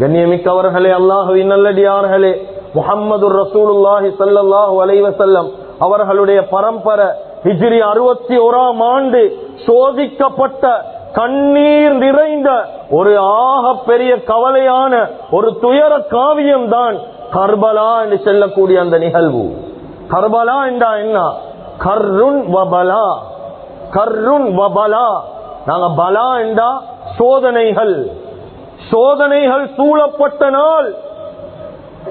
கண்ணியமிக்கவர்களே அல்லாஹுவின் நல்லடியார்களே முஹம்மது ரசூலுல்லாஹி ஸல்லல்லாஹு அலைவசல்லம் அவர்களுடைய பரம்பரை ஹிஜ்ரி அறுபத்தி ஓராம் ஆண்டு சோதிக்கப்பட்ட கண்ணீர் நிறைந்த ஒரு ஆக பெரிய கவலையான ஒரு துயர காவியம் தான் கர்பலா என்று சொல்லக்கூடிய அந்த நிகழ்வு. கர்பலா என்றா என்ன? கர்ருன் வபலா கர்ருன் வபலா நாங்க பலா என்றா சோதனைகள். சோதனைகள் சூழப்பட்ட நாள்.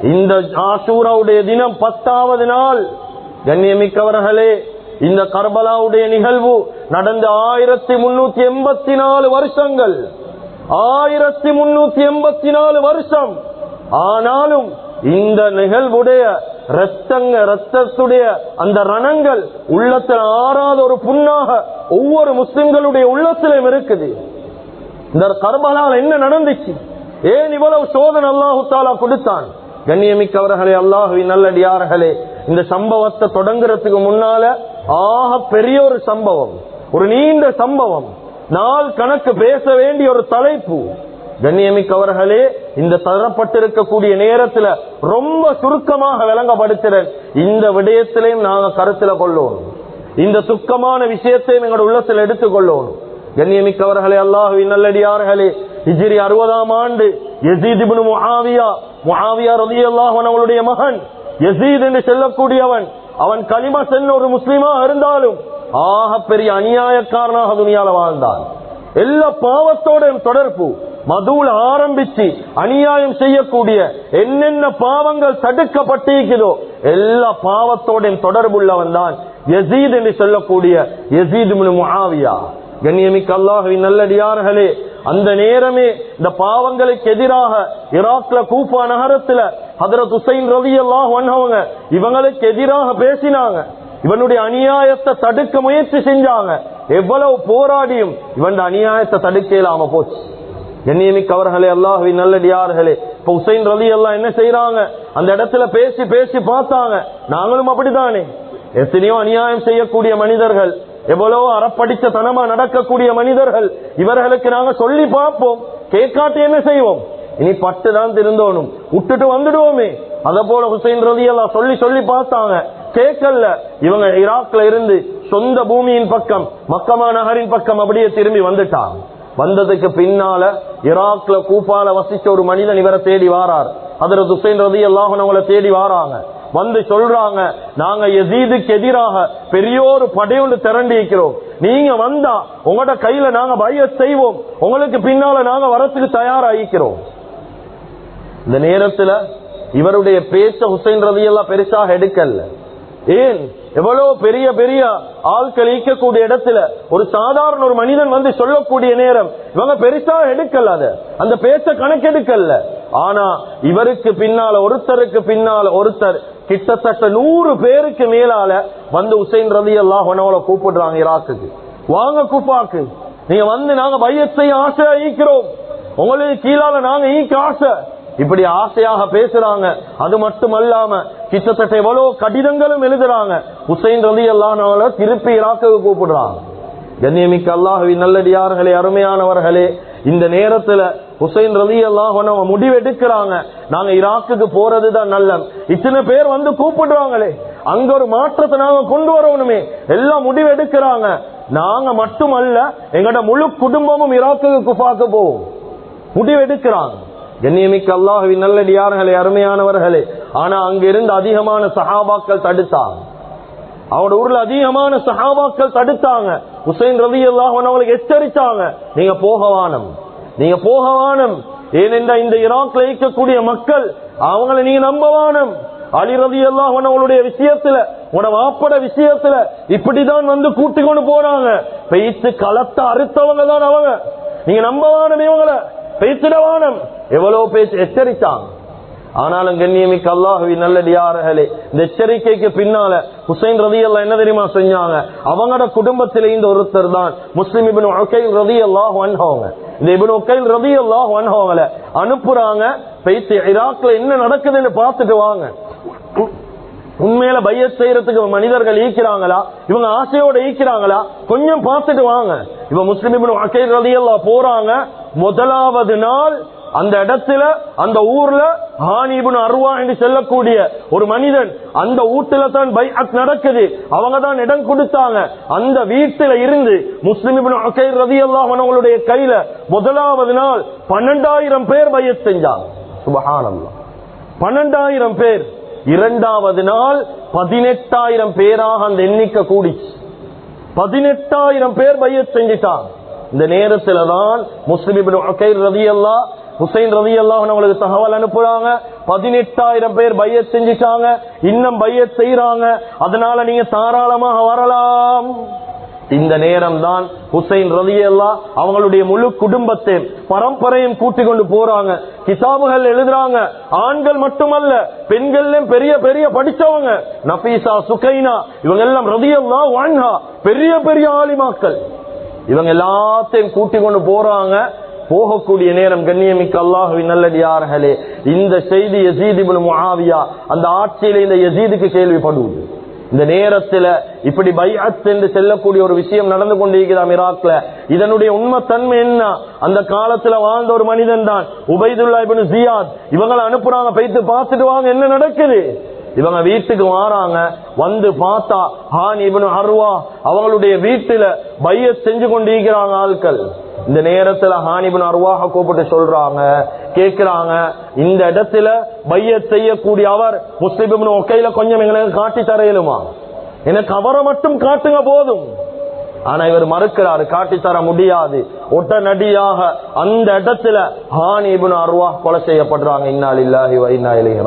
இந்த ஆசூராவுடைய தினம் பத்தாவது நாள். கண்ணியமிக்கவர்களே இந்த கர்பலாவுடைய நிகழ்வு நடந்த ஆயிரத்தி முன்னூத்தி எண்பத்தி நாலு வருஷங்கள். ஆயிரத்தி முன்னூத்தி எண்பத்தி நாலு வருஷம். ஆனாலும் இந்த நிகழ்வுடைய ரத்தங்க ரத்தத்துடைய அந்த ரணங்கள் உள்ளத்தில் ஆறாத ஒரு புண்ணாக ஒவ்வொரு முஸ்லிம்களுடைய உள்ளத்திலும் இருக்குது. இந்த கர்பலால் என்ன நடந்துச்சு? ஏன் இவ்வளவு சோதனை அல்லாஹு தாலா கொடுத்தான்? கண்ணியமிக்கவர்களே அல்லாஹுவின் நல்லடியார்களே இந்த சம்பவத்தை தொடங்குறதுக்கு முன்னால ஆக பெரிய ஒரு சம்பவம் ஒரு நீண்ட சம்பவம். நாள் கணக்கு பேச வேண்டிய ஒரு தலைப்பு. கண்ணியமிக்கவர்களே இந்த தரப்பட்டிருக்கக்கூடிய நேரத்துல ரொம்ப சுருக்கமாக விளங்கப்படுத்துறேன் இந்த விடயத்திலையும் நாங்க கருத்துல கொள்ளணும். இந்த துக்கமான விஷயத்தையும் எங்களோட உள்ளத்தில் எடுத்துக்கொள்ளணும். கண்ணியமிக்கவர்களே அல்லாஹுவின் நல்லடியார்களே இஜிரி அறுபதாம் ஆண்டு எசீதிபுனு முஹாவியா முஹாவியா முஆவியா அல்லாஹன் அன்ஹு மகன் எசீத் என்று செல்லக்கூடியவன் அவன் கலிமா சென்று ஒரு முஸ்லீமா இருந்தாலும் ஆக பெரிய அநியாயக்காரனாக துணியால வாழ்ந்தான். எல்லா பாவத்தோடையும் தொடர்பு மதுவில் ஆரம்பிச்சு அநியாயம் செய்யக்கூடிய என்னென்ன பாவங்கள் தடுக்கப்பட்டிருக்கிறதோ எல்லா பாவத்தோடையும் தொடர்புள்ளவன் தான் எசீத் என்று சொல்லக்கூடிய யசீத் இப்னு முஆவியா. கண்ணியமிக்க அல்லாஹவி நல்லடியார்களே அந்த நேரமே இந்த பாவங்களுக்கு எதிராக ஈராக்ல கூஃபா நகரத்துல ஹதரத் ஹுசைன் ரவி அல்லாஹ் வந்தவங்க இவங்களுக்கு எதிராக பேசினாங்க. இவனுடைய அநியாயத்தை தடுக்க முயற்சி செஞ்சாங்க. எவ்வளவு போராடியும் இவன் அநியாயத்தை தடுக்க இல்லாம போச்சு. கண்ணியமிக்க அவர்களே அல்லாஹவி நல்லடியார்களே இப்ப ஹுசைன் ரவி எல்லாம் என்ன செய்யறாங்க அந்த இடத்துல பேசி பேசி பார்த்தாங்க. நாங்களும் அப்படித்தானே? எத்தனையோ அநியாயம் செய்யக்கூடிய மனிதர்கள் எவ்வளவோ அறப்படித்த தனமா நடக்கக்கூடிய மனிதர்கள். இவர்களுக்கு நாங்க சொல்லி பார்ப்போம். கேட்காட்டு என்ன செய்வோம்? இனி பட்டு தான் திருந்தோணும். விட்டுட்டு வந்துடுவோமே. அத போல ஹுசைன் ரதி எல்லாம் சொல்லி சொல்லி பார்த்தாங்க. கேட்கல. இவங்க ஈராக்ல இருந்து சொந்த பூமியின் பக்கம் மக்கமா நகரின் பக்கம் அப்படியே திரும்பி வந்துட்டாங்க. வந்ததுக்கு பின்னால ஈராக்ல கூப்பால வசிச்ச ஒரு மனிதன் இவரை தேடி வாரார். அதுல ஹுசைன் ரதி எல்லாம் அவங்கள தேடி வாராங்க. வந்து சொல்றாங்க நாங்க எசீதுக்கு எதிராக பெரிய ஒரு படையொன்று திரண்டி இருக்கிறோம் நீங்க வந்தா உங்களோட கையில நாங்க பய செய்வோம். உங்களுக்கு பின்னால நாங்க வரத்துக்கு தயாராகிக்கிறோம் இந்த நேரத்துல இவருடைய பேச்ச ஹுசைன் ரதி எல்லாம் பெருசாக எடுக்கல. ஏன்? எவ்வளவு பெரிய பெரிய ஆட்கள் ஈக்கக்கூடிய இடத்துல ஒரு சாதாரண ஒரு மனிதன் வந்து சொல்லக்கூடிய நேரம் இவங்க பெருசா எடுக்கல அத. அந்த பேச்ச கணக்கெடுக்கல. ஆனா இவருக்கு பின்னால ஒருத்தருக்கு பின்னால ஒருத்தர் கிட்டத்தட்ட நூறு பேருக்கு மேலால வந்து உசைன் ரவி எல்லாம் கூப்பிடுறாங்க ஈராக்குக்கு வாங்க கூப்பாக்கு நீங்க வந்து நாங்க பையத்தை ஆசை ஈக்கிறோம் உங்களுக்கு கீழால நாங்க ஈக்க ஆசை. இப்படி ஆசையாக பேசுறாங்க. அது மட்டுமல்லாம கிட்டத்தட்ட எவ்வளவு கடிதங்களும் எழுதுறாங்க. உசைன் ரவி எல்லாம் திருப்பி ஈராக்குக்கு கூப்பிடுறாங்க. கண்ணியமிக்க அல்லாஹவி நல்லடியார்களே அருமையானவர்களே இந்த நேரத்துல ஹுசைன் ரதி அல்லாஹ் முடிவெடுக்கிறாங்க நாங்க ஈராக்குக்கு போறதுதான் நல்ல இத்தனை பேர் வந்து கூப்பிடுவாங்களே அங்க ஒரு மாற்றத்தை நாங்க கொண்டு வரணுமே. எல்லாம் முடிவெடுக்கிறாங்க நாங்க மட்டுமல்ல எங்கட முழு குடும்பமும் ஈராக்குக்கு குஃபாக்கு போவோம் முடிவெடுக்கிறாங்க கண்ணியமிக்க அல்லாஹுவின் நல்லடியார்களே அருமையானவர்களே. ஆனா அங்கிருந்து அதிகமான சஹாபாக்கள் தடுத்தாங்க. அவனோட ஊர்ல அதிகமான சஹாபாக்கள் தடுத்தாங்க. ஹுசைன் ரவி அல்லாஹ் அவங்களுக்கு எச்சரித்தாங்க நீங்க போகவானம். நீங்க போகவானம். ஏனென்றா இந்த ஈராக்ல இருக்கக்கூடிய மக்கள் அவங்களை நீங்க நம்பவானம். அலி ரவி அல்லாஹ் அவங்களுடைய விஷயத்துல உன வாப்பட விஷயத்துல இப்படிதான் வந்து கூட்டி கொண்டு போறாங்க. பெய்த்து களத்த அறுத்தவங்க தான் அவங்க. நீங்க நம்பவானம் இவங்களை. பெய்த்திடவானம் எவ்வளவு பேச்சு எச்சரித்தாங்க. ஆனாலும் கண்ணியமிக்க அல்லாஹுவி நல்லடியார்களே இந்த எச்சரிக்கைக்கு பின்னால ஹுசைன் ரதி அல்லா என்ன தெரியுமா செஞ்சாங்க? அவங்களோட குடும்பத்திலே இந்த ஒருத்தர் தான் முஸ்லிம் இபின் ஒகைல் ரதி அல்லாஹ் வன்ஹவங்க இந்த இபின் ஒகைல் ரதி அல்லாஹ் வன்ஹவங்கள அனுப்புறாங்க பேசி ஈராக்ல என்ன நடக்குதுன்னு பார்த்துட்டு வாங்க. உண்மையில பைய செய்யறதுக்கு மனிதர்கள் ஈக்கிறாங்களா? இவங்க ஆசையோட ஈக்கிறாங்களா? கொஞ்சம் பார்த்துட்டு வாங்க. இவ முஸ்லிம் இபின் ஒகைல் ரதி அல்லா போறாங்க முதலாவது நாள் அந்த இடத்துல அந்த ஊர்ல ஹானிபுன் அருவா என்று சொல்லக்கூடிய ஒரு மனிதன் அந்த வீட்டுல தான் பைஅத் நடக்குது. அவங்க தான் இடம் கொடுத்தாங்க. அந்த வீட்டுல இருந்து முஸ்லிம் ரதி உகைர் அவங்களுடைய கையில முதலாவது நாள் பன்னெண்டாயிரம் பேர் பைய செஞ்சாங்க. சுபஹானல்லாஹ். பன்னெண்டாயிரம் பேர். இரண்டாவது நாள் பதினெட்டாயிரம் பேராக அந்த எண்ணிக்கை கூடிச்சு. பதினெட்டாயிரம் பேர் பைய செஞ்சிட்டாங்க. இந்த நேரத்துல தான் முஸ்லிம் ரதி அல்லா ஹுசைன் ரவி அல்லாஹ் அவங்களுக்கு தகவல் அனுப்புறாங்க. பதினெட்டாயிரம் பேர் பையத் செஞ்சுட்டாங்க. இன்னும் பைய செய்யறாங்க அதனால நீங்க தாராளமாக வரலாம். இந்த நேரம் தான் ஹுசைன் ரதியல்லா அவங்களுடைய முழு குடும்பத்தையும் பரம்பரையும் கூட்டிக் கொண்டு போறாங்க. கிதாபுகள் எழுதுறாங்க. ஆண்கள் மட்டுமல்ல பெண்கள்லயும் பெரிய பெரிய படிச்சவங்க. நபீசா சுகைனா இவங்க எல்லாம் ரதியல்லா அல்லா வான்ஹா பெரிய பெரிய ஆலிமாக்கள். இவங்க எல்லாத்தையும் கூட்டிக் கொண்டு போறாங்க. போகக்கூடிய நேரம் கண்ணியமிக்க அல்லாஹுவின் நல்லடியார்களே இந்த செய்தி எசீதிபுல் இப்னு அந்த ஆட்சியில இந்த யசீதுக்கு கேள்விப்படுவது. இந்த நேரத்துல இப்படி பைஅத் என்று செல்லக்கூடிய ஒரு விஷயம் நடந்து கொண்டிருக்கிறான் ஈராக்ல இதனுடைய உண்மை தன்மை என்ன? அந்த காலத்துல வாழ்ந்த ஒரு மனிதன் தான் உபைதுல்லா இப்னு ஜியாத் இவங்களை அனுப்புறாங்க போயிட்டு பார்த்துட்டு வாங்க என்ன நடக்குது? இவங்க வீட்டுக்கு வாராங்க வந்து பார்த்தா ஹான் இவனு அருவா அவங்களுடைய வீட்டுல பைய செஞ்சு கொண்டிருக்கிறாங்க ஆட்கள் இந்த நேரத்துல ஹானிபின் அருவாக கூப்பிட்டு சொல்றாங்க கேக்குறாங்க. இந்த இடத்துல பைய செய்யக்கூடிய அவர் முஸ்லிம் ஒக்கையில கொஞ்சம் எங்களுக்கு காட்டி தரையிலுமா எனக்கு அவரை மட்டும் காட்டுங்க போதும். ஆனா இவர் மறுக்கிறாரு காட்டி தர முடியாது. உடனடியாக அந்த இடத்துல ஹானிபின் அருவா கொலை செய்யப்படுறாங்க. இன்னால் இல்லாஹி இன்னா இலைஹி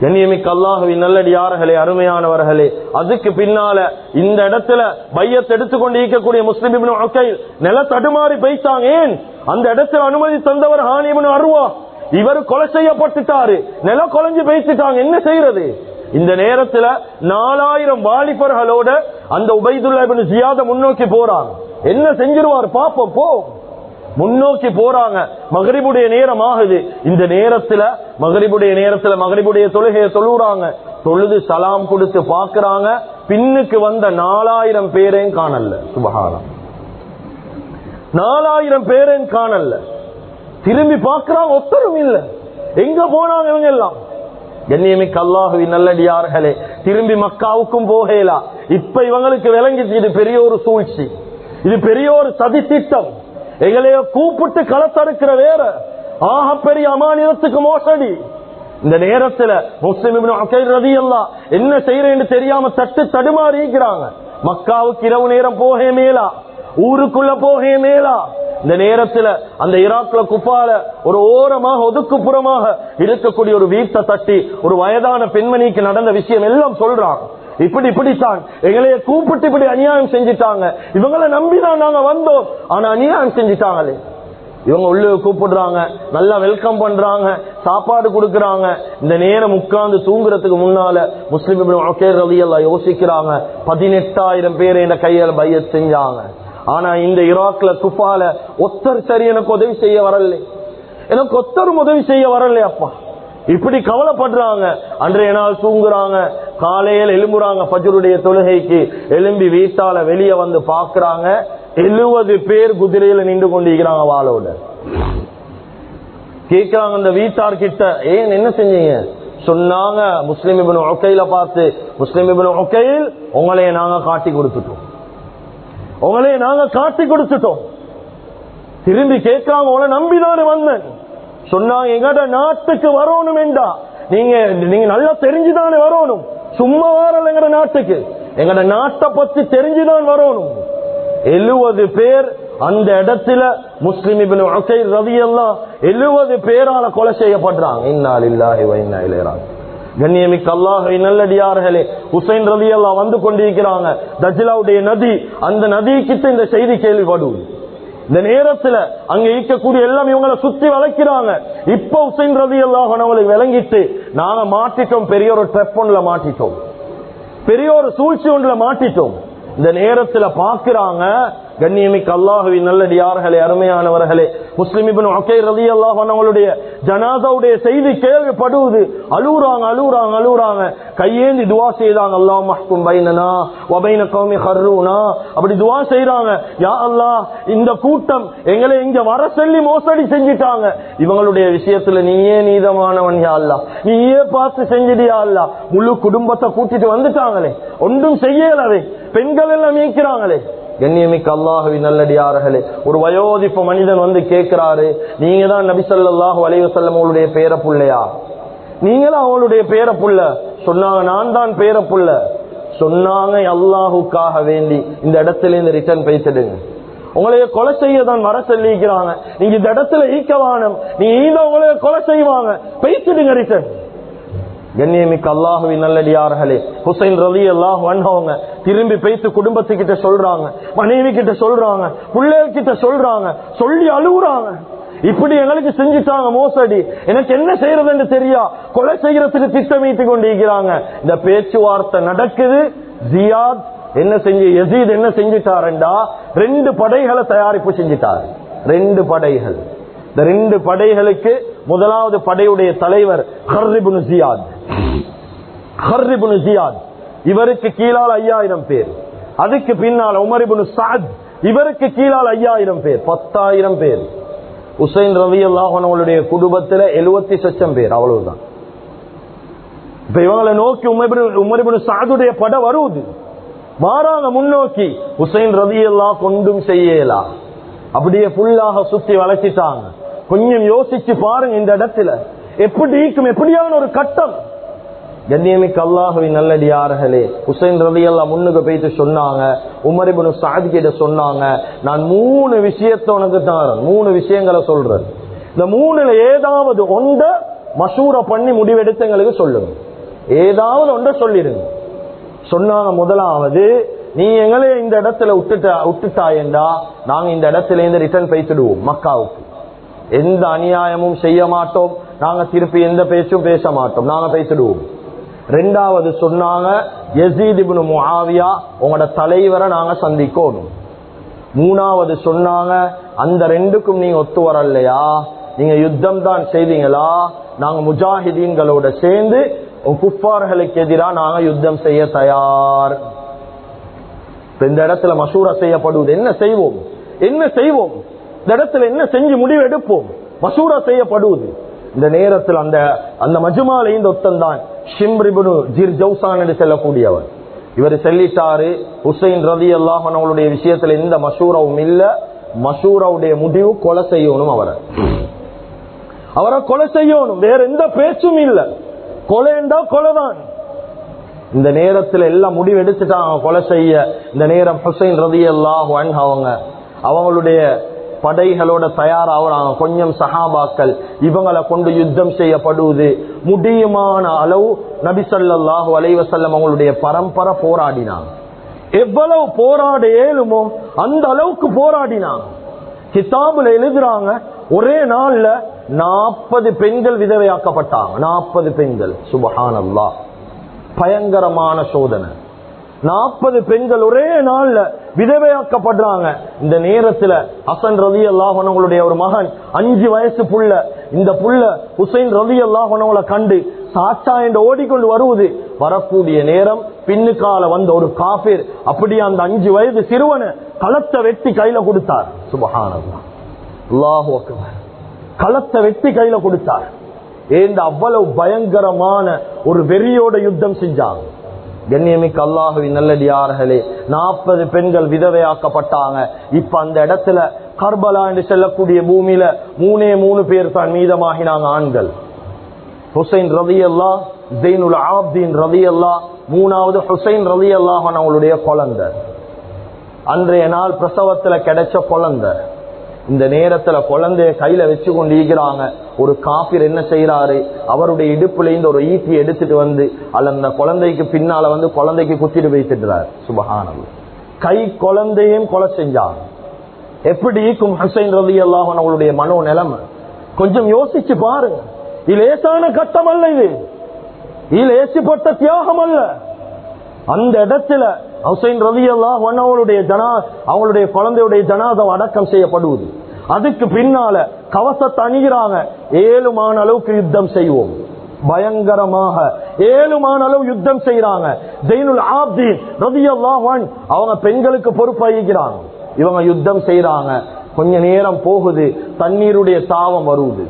கண்ணியமிக்க அல்லாஹுவின் நல்லடியார்களே அருமையானவர்களே அதுக்கு பின்னால இந்த இடத்துல பையத்தை எடுத்துக்கொண்டு ஈக்கக்கூடிய முஸ்லிம் நில தடுமாறி போயிட்டாங்க. ஏன்? அந்த இடத்துல அனுமதி தந்தவர் ஹானிபின் அருவா. இவர் கொலை செய்யப்பட்டுட்டாரு. நில கொலைஞ்சு பேசிட்டாங்க என்ன செய்யறது? இந்த நேரத்துல நாலாயிரம் வாலிபர்களோட அந்த உபைதுல்லா ஜியாத முன்னோக்கி போறாங்க. என்ன செஞ்சிருவார்? பாப்போம் போ. முன்னோக்கி போறாங்க. மகரிபுடைய நேரம் ஆகுது இந்த நேரத்துல மகரிபுடைய நேரத்துல மகரிபுடைய தொழுகையை தொழுறாங்க தொழுது சலாம் கொடுத்து பாக்குறாங்க பின்னுக்கு வந்த நாலாயிரம் பேரையும் காணல. சுபகாரம் நாலாயிரம் பேரையும் காணல. திரும்பி பார்க்கறாங்க. ஒத்தரும் இல்ல. எங்க போனாங்க இவங்க எல்லாம்? கண்ணியமிக்க அல்லாஹுவி நல்லடியார்களே திரும்பி மக்காவுக்கும் போகலாம் இப்ப இவங்களுக்கு விளங்கிச்சு. இது பெரிய ஒரு சூழ்ச்சி. இது பெரிய ஒரு சதி திட்டம் எங்களைய கூப்பிட்டு களத்தடுக்கிற வேற. ஆக பெரிய அமானியத்துக்கு மோசடி. இந்த நேரத்துல முஸ்லிம் ரதி எல்லாம் என்ன செய்யறேன்னு தெரியாம தட்டு தடுமாறி இருக்கிறாங்க மக்காவுக்கு இரவு நேரம் போக மேலா. ஊருக்குள்ள போக மேலா. இந்த நேரத்துல அந்த ஈராக்ல குப்பால ஒரு ஓரமாக ஒதுக்குப்புறமாக இருக்கக்கூடிய ஒரு வீட்டை தட்டி ஒரு வயதான பெண்மணிக்கு நடந்த விஷயம் எல்லாம் சொல்றாங்க. இப்படி இப்படித்தான். எங்களைய கூப்பிட்டு இப்படி அநியாயம் செஞ்சுட்டாங்க. இவங்களை நம்பிதான் நாங்க வந்தோம். ஆனா அநியாயம் செஞ்சுட்டாங்களே. இவங்க உள்ள கூப்பிடுறாங்க. நல்லா வெல்கம் பண்றாங்க. சாப்பாடு கொடுக்கறாங்க. இந்த நேரம் உட்கார்ந்து தூங்குறதுக்கு முன்னால முஸ்லிம் ரவியெல்லாம் யோசிக்கிறாங்க. பதினெட்டாயிரம் பேர் இந்த கையால் பைய செஞ்சாங்க. ஆனா இந்த ஈராக்ல குஃபால ஒத்தர் சரி எனக்கு உதவி செய்ய வரல. எனக்கு ஒத்தரும் உதவி செய்ய வரல அப்பா. இப்படி கவலைப்படுறாங்க. அன்றைய நாள் தூங்குறாங்க. காலையில் எழும்புறாங்க பஜருடைய தொழுகைக்கு. எலும்பி வீட்டால வெளியே வந்து பாக்குறாங்க எழுபது பேர் குதிரையில நின்று கொண்டிருக்கிறாங்க வாழோட கேட்கிறாங்க அந்த வீட்டார் கிட்ட ஏன் என்ன செஞ்சீங்க? சொன்னாங்க முஸ்லிம் இபின் ஒக்கையில பார்த்து முஸ்லிம் இபின் ஒக்கையில் உங்களைய நாங்க காட்டி கொடுத்துட்டோம். உங்களைய நாங்க காட்டி கொடுத்துட்டோம். திரும்பி கேட்கிறாங்க உங்களை நம்பிதானே வந்தேன். சொன்னாங்க எங்கட நாட்டுக்கு வரணும் என்றா. நீங்க நீங்க நல்லா தெரிஞ்சுதானே வரணும். சும்மா வரல எங்கட நாட்டுக்கு. எங்கட நாட்டை பத்தி தெரிஞ்சுதான் வரணும். எழுபது பேர் அந்த இடத்துல முஸ்லிம் இபின் ரவி எல்லாம் எழுபது பேரால கொலை செய்யப்படுறாங்க. இன்னால் இல்லாஹி வைனா இளையராங்க கண்ணியமிக்க அல்லாஹை நல்லடியார்களே ஹுசைன் ரவி எல்லாம் வந்து கொண்டிருக்கிறாங்க. தஜிலாவுடைய நதி அந்த நதிக்கிட்ட இந்த செய்தி கேள்விப்படும். இந்த நேரத்துல அங்க இருக்கக்கூடிய எல்லாம் இவங்களை சுத்தி வளைக்கிறாங்க இப்ப உசைன் ரவி எல்லாம் அவங்களுக்கு விளங்கிட்டு நாங்க மாட்டிட்டோம் பெரிய ஒரு ட்ரெப் ஒன்றுல மாட்டிட்டோம். பெரிய ஒரு சூழ்ச்சி ஒன்றுல மாட்டிட்டோம். இந்த நேரத்தில் பாக்குறாங்க கண்ணியமிக்க அல்லாஹுவின் நல்லடியார்களே அருமையானவர்களே. முஸ்லிம் இப்னு உகைர் ரலியல்லாஹு அன்ஹு அவங்களுடைய ஜனாதாவுடைய செய்தி கேள்விப்படுவது அழுகுறாங்க அழுகுறாங்க அழுகுறாங்க கையேந்தி துவா செய்தாங்க அல்லாஹ் மஹ்கும் பைனனா ஒபைன கௌமி ஹர்ரூனா. அப்படி துவா செய்யறாங்க யா அல்லாஹ் இந்த கூட்டம் எங்களை இங்க வர சொல்லி மோசடி செஞ்சிட்டாங்க. இவங்களுடைய விஷயத்துல நீயே நீதமானவன் யா அல்லா நீயே பார்த்து செஞ்சிடியா அல்லா முழு குடும்பத்தை கூட்டிட்டு வந்துட்டாங்களே. ஒன்றும் செய்யலவே. பெண்கள் எல்லாம் மீக்கிறாங்களே கண்ணியமிக்க அல்லாஹவி நல்லடியார்களே. ஒரு வயோதிப்பு மனிதன் வந்து கேட்கிறாரு நீங்க தான் நபிசல்லாஹு அலைவசல்லம் அவளுடைய வஸல்லம் அவங்களுடைய பேர புள்ளையா நீங்களும் அவங்களுடைய பேர புள்ள சொன்னாங்க நான் தான் பேர புள்ள சொன்னாங்க அல்லாஹுக்காக வேண்டி. இந்த இடத்துல இருந்து ரிட்டர்ன் பேசிடுங்க. உங்களைய கொலை செய்ய தான் வர சொல்லிக்கிறாங்க நீங்க இந்த இடத்துல ஈக்கவானம் நீங்க ஈந்த உங்களைய கொலை செய்வாங்க. பேசிடுங்க ரிட்டர்ன் கண்ணியமிக்க அல்லாஹுவின் நல்லடியார்களே. ஹுசைன் ரலி அல்லாஹ் வந்தவங்க திரும்பி பேசி குடும்பத்துக்கிட்ட சொல்றாங்க மனைவி கிட்ட சொல்றாங்க பிள்ளைகிட்ட கிட்ட சொல்றாங்க சொல்லி அழுகுறாங்க. இப்படி எங்களுக்கு செஞ்சுட்டாங்க மோசடி. எனக்கு என்ன செய்யறதுன்னு தெரியா? கொலை செய்யறதுக்கு திட்டமிட்டு கொண்டிருக்கிறாங்க. இந்த பேச்சுவார்த்தை நடக்குது. ஜியாத் என்ன செஞ்சு எசீத் என்ன செஞ்சிட்டாருண்டா? ரெண்டு படைகளை தயாரிப்பு செஞ்சிட்டார். ரெண்டு படைகள். இந்த ரெண்டு படைகளுக்கு முதலாவது படையுடைய தலைவர் ஹர்ரிபுன் ஜியாத். ஹர்ரிபுனு ஜியாத் இவருக்கு கீழால் ஐயாயிரம் பேர். அதுக்கு பின்னால் உமரிபுனு சாத் இவருக்கு கீழால் ஐயாயிரம் பேர் பத்தாயிரம் பேர். உசைன் ரவி அல்லாஹனுடைய குடும்பத்துல எழுபத்தி லட்சம் பேர் அவ்வளவுதான். இப்ப இவங்களை நோக்கி உமரிபுனு சாதுடைய படம் வருவது. மாறாக முன்னோக்கி உசைன் ரவி எல்லாம் கொண்டும் செய்யலாம் அப்படியே புல்லாக சுத்தி வளைச்சிட்டாங்க கொஞ்சம் யோசிச்சு பாருங்க இந்த இடத்துல. எப்படி இருக்கும் எப்படியான ஒரு கட்டம். கண்ணியமிக்கு அல்லாஹுவின் நல்லடியார்களே. ஹுசைன் ரவி எல்லாம் முன்னுக்கு போயிட்டு சொன்னாங்க. உமரிபுனு சாதி கிட்ட சொன்னாங்க. நான் மூணு விஷயத்த உனக்கு தான் மூணு விஷயங்களை சொல்றேன். இந்த மூணுல ஏதாவது ஒன்ற மசூர பண்ணி முடிவெடுத்து எங்களுக்கு சொல்லுங்க. ஏதாவது ஒன்ற சொல்லிடுங்க. சொன்னாங்க முதலாவது நீ எங்களே இந்த இடத்துல விட்டுட்டா விட்டுட்டாயண்டா. நாங்க இந்த இடத்துல இருந்து ரிட்டர்ன் பேசிடுவோம் மக்காவுக்கு. எந்த அநியாயமும் செய்ய மாட்டோம். நாங்க திருப்பி எந்த பேச்சும் பேச மாட்டோம். நாங்க பேசிடுவோம். ரெண்டாவது சொன்னாங்க யசீத் இப்னு உங்களோட தலைவரை நாங்க சந்திக்கணும். மூணாவது சொன்னாங்க அந்த ரெண்டுக்கும் நீங்க ஒத்து வரலையா? நீங்க யுத்தம் தான் செய்வீங்களா? நாங்க முஜாஹிதீன்களோட சேர்ந்து குப்பார்களுக்கு எதிராக நாங்க யுத்தம் செய்ய தயார். இந்த இடத்துல மசூரா செய்யப்படுவது என்ன செய்வோம்? என்ன செய்வோம்? இந்த இடத்துல என்ன செஞ்சு முடிவு எடுப்போம்? மசூரா செய்யப்படுவது. இந்த நேரத்தில் அந்த அந்த மஜுமால இந்த தான் ஷிம்ரிபுனு ஜிர் ஜவுசான் என்று செல்லக்கூடியவர். இவர் செல்லிட்டாரு ஹுசைன் ரதி அல்லாஹன் விஷயத்துல எந்த மசூரவும் இல்ல மசூராவுடைய முடிவு கொலை செய்யணும் அவரை. அவரை கொலை செய்யணும் வேற எந்த பேச்சும் இல்ல. கொலைண்டா கொலைதான். இந்த நேரத்துல எல்லாம் முடிவு எடுத்துட்டாங்க கொலை செய்ய. இந்த நேரம் ஹுசைன் ரதி அல்லாஹ் அவங்க அவங்களுடைய படைகளோட தயாராகிறாங்க. கொஞ்சம் சஹாபாக்கள் இவங்களை கொண்டு யுத்தம் செய்யப்படுவது முடியுமான அளவு நபிசல்லாஹு அலைவசல்லம் அவங்களுடைய பரம்பரை போராடினாங்க. எவ்வளவு போராட ஏழுமோ அந்த அளவுக்கு போராடினாங்க. கிதாபுல எழுதுறாங்க ஒரே நாள்ல நாற்பது பெண்கள் விதவையாக்கப்பட்டாங்க. நாற்பது பெண்கள். சுபஹானல்லா. பயங்கரமான சோதனை. நாற்பது பெண்கள் ஒரே நாள்ல விதவையாக்கப்படுறாங்க. இந்த நேரத்துல ஹசன் ரவி அல்லாஹனவங்களுடைய ஒரு மகன் அஞ்சு வயசு புள்ள இந்த புள்ள ஹுசைன் ரவி அல்லாஹனவங்களை கண்டு சாச்சா என்று ஓடிக்கொண்டு வருவது. வரக்கூடிய நேரம் பின்னுக்கால வந்த ஒரு காபிர் அப்படியே அந்த அஞ்சு வயது சிறுவனை களத்தை வெட்டி கையில கொடுத்தார். சுபஹானல்லா களத்தை வெட்டி கையில கொடுத்தார். ஏந்த அவ்வளவு பயங்கரமான ஒரு வெறியோட யுத்தம் செஞ்சாங்க. கண்ணியமிக்கு அல்லாஹுவின் நல்லடியார்களே நாற்பது பெண்கள் விதவையாக்கப்பட்டாங்க. இப்ப அந்த இடத்துல கர்பலா என்று செல்லக்கூடிய பூமியில மூணே மூணு பேர் தான் மீதமாகினாங்க ஆண்கள். ஹுசைன் ரவி அல்லா ஜெயினுல் ஆப்தீன் ரவி அல்லா மூணாவது ஹுசைன் ரவி அல்லாஹன் அவங்களுடைய குழந்தை. அன்றைய நாள் பிரசவத்துல கிடைச்ச குழந்தை. இந்த நேரத்துல குழந்தைய கையில வச்சு கொண்டு ஈகிறாங்க ஒரு காப்பீர் என்ன செய்யறாரு அவருடைய இடுப்புல இருந்து ஒரு ஈட்டி எடுத்துட்டு வந்து அல்ல அந்த குழந்தைக்கு பின்னால வந்து குழந்தைக்கு குத்திட்டு வைத்துட்டார் சுபகானம் கை குழந்தையும் கொலை செஞ்சாங்க. எப்படி ஈக்கும் ஹுசைன் ரதி அவளுடைய அவங்களுடைய மனோ நிலைமை கொஞ்சம் யோசிச்சு பாருங்க. இலேசான கட்டம் அல்ல இது. இது தியாகம் அல்ல அந்த இடத்துல ஹுசைன் ரவி எல்லாம் அவங்களுடைய ஜனா அவங்களுடைய குழந்தையுடைய ஜனாதம் அடக்கம் செய்யப்படுவது. அதுக்கு பின்னால கவசத்தை அணிகிறாங்க. ஏழுமான அளவுக்கு யுத்தம் செய்வோம். பயங்கரமாக. ஏழுமான அளவு யுத்தம் செய்யறாங்க ஜெயினுல் ஆப்தீன் ரதியல்லாஹு அவங்க பெண்களுக்கு பொறுப்பாகிறாங்க இவங்க யுத்தம் செய்யறாங்க கொஞ்ச நேரம் போகுது. தண்ணீருடைய தாவம் வருவது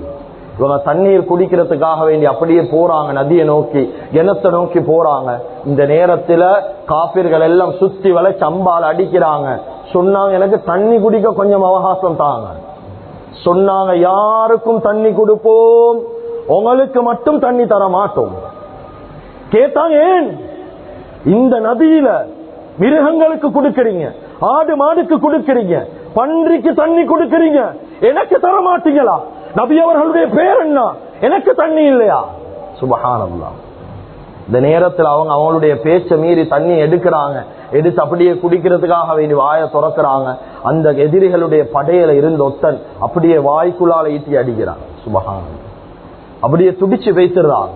இவங்க தண்ணீர் குடிக்கிறதுக்காக வேண்டி அப்படியே போறாங்க நதியை நோக்கி கிணத்தை நோக்கி போறாங்க. இந்த நேரத்துல காப்பீர்கள் எல்லாம் சுத்தி வளை சம்பால் அடிக்கிறாங்க. சொன்னாங்க எனக்கு தண்ணி குடிக்க கொஞ்சம் அவகாசம் தாங்க. சொன்னாங்க யாருக்கும் தண்ணி கொடுப்போம். உங்களுக்கு மட்டும் தண்ணி தர மாட்டோம் கேட்டாங்க ஏன்? இந்த நதியில மிருகங்களுக்கு கொடுக்கறீங்க. ஆடு மாடுக்கு கொடுக்கறீங்க. பன்றிக்கு தண்ணி கொடுக்கறீங்க. எனக்கு தர மாட்டீங்களா நபி அவர்களுடைய பேர் என்ன? எனக்கு தண்ணி இல்லையா? சுபஹானல்லா இந்த நேரத்தில் அவங்க அவங்களுடைய பேச்ச மீறி தண்ணி எடுக்கிறாங்க. எடுத்து அப்படியே குடிக்கிறதுக்காக வேண்டி வாயை துறக்கிறாங்க. அந்த எதிரிகளுடைய படையில இருந்த ஒத்தன் அப்படியே வாய்க்குள்ளால ஈட்டி அடிக்கிறான். சுபகான அப்படியே துடிச்சு வைத்துடுறாங்க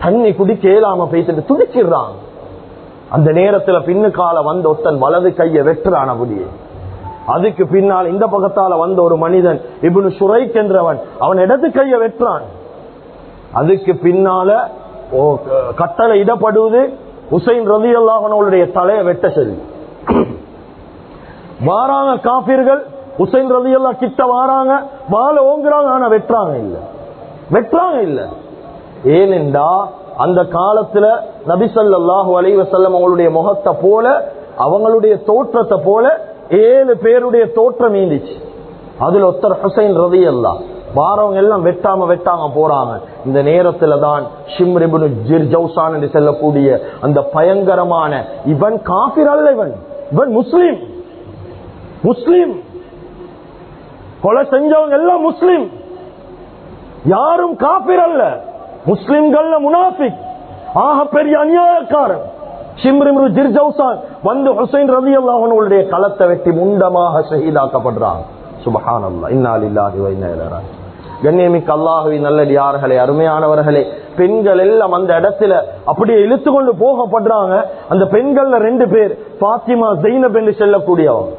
தண்ணி குடிக்க இயலாம பேசிட்டு துடிச்சிடுறாங்க அந்த நேரத்துல பின்னுக்கால வந்த ஒத்தன் வலது கையை வெட்டுறான் அப்படியே. அதுக்கு பின்னால் இந்த பக்கத்தால வந்த ஒரு மனிதன் இப்னு சுரைக் என்றவன் அவன் இடது கையை வெட்டுறான். அதுக்கு பின்னால கட்டளை இடப்படுவது உசைன் ரவி அல்லாஹனுடைய தலையை வெட்ட சொல்லி. வாராங்க காபிர்கள் உசைன் ரவி அல்லா கிட்ட வாராங்க வாழ ஓங்குறாங்க ஆனா வெட்டுறாங்க இல்ல. வெட்டுறாங்க இல்ல. ஏனென்றா அந்த காலத்துல நபிசல்லாஹு அலைவசல்லம் அவங்களுடைய முகத்தை போல அவங்களுடைய தோற்றத்தை போல ஏழு பேருடைய தோற்றம் ஈந்துச்சு அதுல ஒருத்தர் ஹுசைன் ரவி அல்லா வாரவங்க எல்லாம் வெட்டாம வெட்டாம போறாங்க. இந்த நேரத்துல தான் ஷிம்ரிபுனு ஜிர் ஜவுசான் என்று செல்லக்கூடிய அந்த பயங்கரமான இவன் காபிர் அல்ல இவன். இவன் முஸ்லீம். முஸ்லிம். கொலை செஞ்சவங்க எல்லாம் முஸ்லீம். யாரும் காபிர் அல்ல. முஸ்லிம்கள்ல முனாஃபிக். ஆக பெரிய அநியாயக்காரன். ஷிம்ரிம்ரு ஜிர்ஜவுசான் வந்து ஹுசைன் ரதி அல்லாஹனுடைய களத்தை வெட்டி முண்டமாக ஷஹீதாக்கப்படுறாங்க. சுபஹான் அல்லா இன்னாலில்லாஹி வ கண்ணியமிக்க அல்லாஹுவின் நல்லடியார்களே அருமையானவர்களே பெண்கள் எல்லாம் அந்த இடத்துல அப்படியே இழுத்து கொண்டு போகப்படுறாங்க. அந்த பெண்கள்ல ரெண்டு பேர் பாத்திமா ஜெயினப் என்று செல்லக்கூடியவங்க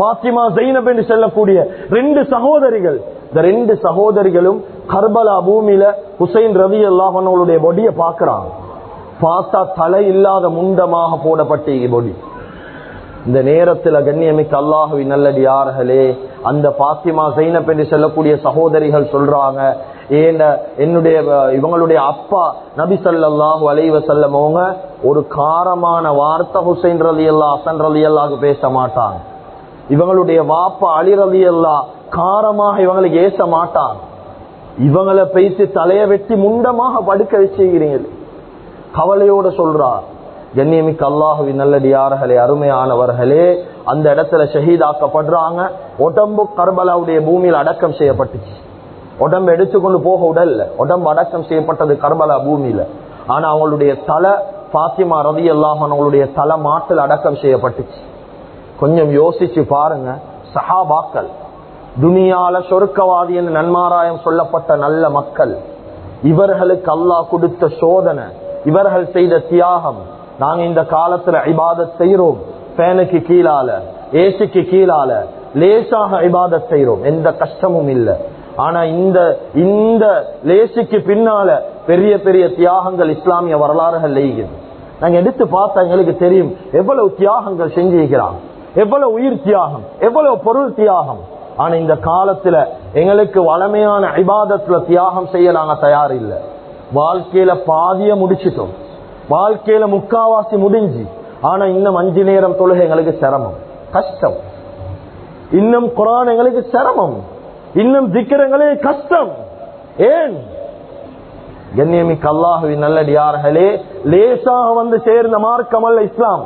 பாத்திமா ஜெயினப் என்று செல்லக்கூடிய ரெண்டு சகோதரிகள். இந்த ரெண்டு சகோதரிகளும் கர்பலா பூமியில ஹுசைன் ரவி அல்லாஹனுடைய பொடியை பார்க்கறாங்க. பார்த்தா தலை இல்லாத முண்டமாக போடப்பட்ட பொடி இந்த நேரத்தில் கண்ணியமிக்க அல்லாஹுவி நல்லடி யார்களே அந்த பாத்திமா சைனப் என்று சொல்லக்கூடிய சகோதரிகள் சொல்றாங்க ஏன் என்னுடைய இவங்களுடைய அப்பா நபி சல்லாஹு அலைவ செல்லமோங்க ஒரு காரமான வார்த்தை ஹுசைன் ரலி அல்லா ஹசன் ரலி பேச மாட்டாங்க. இவங்களுடைய வாப்பா அலி ரலி அல்லா காரமாக இவங்களுக்கு ஏச மாட்டாங்க. இவங்களை பேசி தலைய வெட்டி முண்டமாக படுக்க வச்சுக்கிறீங்க கவலையோட சொல்றார் கண்ணியமிக்கு அல்லாஹுவின் நல்லடியார்களே அருமையானவர்களே அந்த இடத்துல ஷஹீதாக்கப்படுறாங்க. உடம்பு கர்பலாவுடைய பூமியில் அடக்கம் செய்யப்பட்டுச்சு. உடம்பு எடுத்துக்கொண்டு போக உடல்ல. உடம்பு அடக்கம் செய்யப்பட்டது கர்பலா பூமியில. ஆனா அவங்களுடைய தலை பாத்திமா ரதி அல்லாஹன் அவங்களுடைய தலை மாட்டில் அடக்கம் செய்யப்பட்டுச்சு. கொஞ்சம் யோசிச்சு பாருங்க சஹாபாக்கள் துனியால சொருக்கவாதி என்று நன்மாராயம் சொல்லப்பட்ட நல்ல மக்கள் இவர்களுக்கு அல்லாஹ் கொடுத்த சோதனை இவர்கள் செய்த தியாகம் நாங்க இந்த காலத்துல இபாதத் செய்யறோம் ஃபேனுக்கு கீழால ஏசிக்கு கீழால லேசாக இபாதத் செய்யறோம் எந்த கஷ்டமும் இல்லை. ஆனா இந்த இந்த லேசிக்கு பின்னால பெரிய பெரிய தியாகங்கள் இஸ்லாமிய வரலாறுகள் லெய்கிறது. நாங்க எடுத்து பார்த்தா எங்களுக்கு தெரியும். எவ்வளவு தியாகங்கள் செஞ்சிருக்கிறான். எவ்வளவு உயிர் தியாகம். எவ்வளவு பொருள் தியாகம். ஆனா இந்த காலத்துல எங்களுக்கு வளமையான இபாதத்துல தியாகம் செய்ய நாங்க தயார் இல்லை வாழ்க்கையில பாதிய முடிச்சிட்டோம். வாழ்க்கையில முக்காவாசி முடிஞ்சு. ஆனா இன்னும் அஞ்சு நேரம் தொழுகை எங்களுக்கு சிரமம். கஷ்டம். இன்னும் குரான் எங்களுக்கு சிரமம். இன்னும் திக்கிறங்களே கஷ்டம். ஏன்? கண்ணியமிக்க அல்லாஹுவின் நல்லடியார்களே லேசாக வந்து சேர்ந்த மார்க்கம் அல்ல இஸ்லாம்.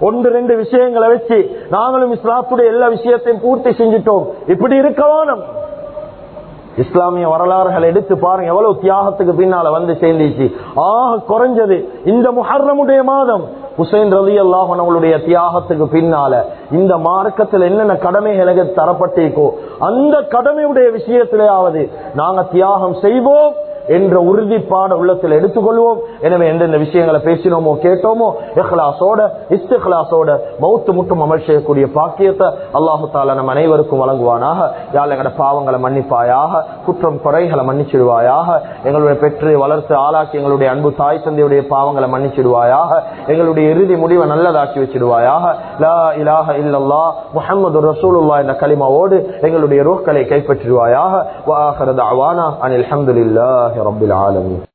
ஒன்று ரெண்டு விஷயங்களை வச்சு நாங்களும் இஸ்லாத்துடைய எல்லா விஷயத்தையும் பூர்த்தி செஞ்சிட்டோம். இப்படி இருக்கவானம் இஸ்லாமிய வரலாறுகளை எடுத்து பாருங்க. எவ்வளவு தியாகத்துக்கு பின்னால வந்து சேர்ந்துச்சு. ஆக குறைஞ்சது. இந்த முஹர்ரமுடைய மாதம் ஹுசைன் ரவி அல்லாஹனுடைய தியாகத்துக்கு பின்னால இந்த மார்க்கத்தில் என்னென்ன கடமைகளுக்கு தரப்பட்டிருக்கோ அந்த கடமையுடைய விஷயத்திலேயாவது நாங்க தியாகம் செய்வோம். என்ற உறுதிப்பாட உள்ளத்தில் எடுத்துக்கொள்வோம். எனவே எந்தெந்த விஷயங்களை பேசினோமோ கேட்டோமோ இஹ்லாசோட இஸ்திஹ்லாசோட மௌத்து முட்டும் அமல் செய்யக்கூடிய பாக்கியத்தை அல்லாஹு தாலா நம் அனைவருக்கும் வழங்குவானாக. யாழ் எங்கட பாவங்களை மன்னிப்பாயாக குற்றம் குறைகளை மன்னிச்சிடுவாயாக எங்களுடைய பெற்று வளர்த்து ஆளாக்கி எங்களுடைய அன்பு தாய் தந்தையுடைய பாவங்களை மன்னிச்சிடுவாயாக எங்களுடைய இறுதி முடிவை நல்லதாக்கி வச்சிடுவாயாக. லா இலாக இல்லல்லா முஹம்மது ரசூலுல்லா என்ற கலிமாவோடு எங்களுடைய ரோக்களை கைப்பற்றிடுவாயாக. வாஹரத் அவானா அனில் அஹமதுல்லா لله رب العالمين.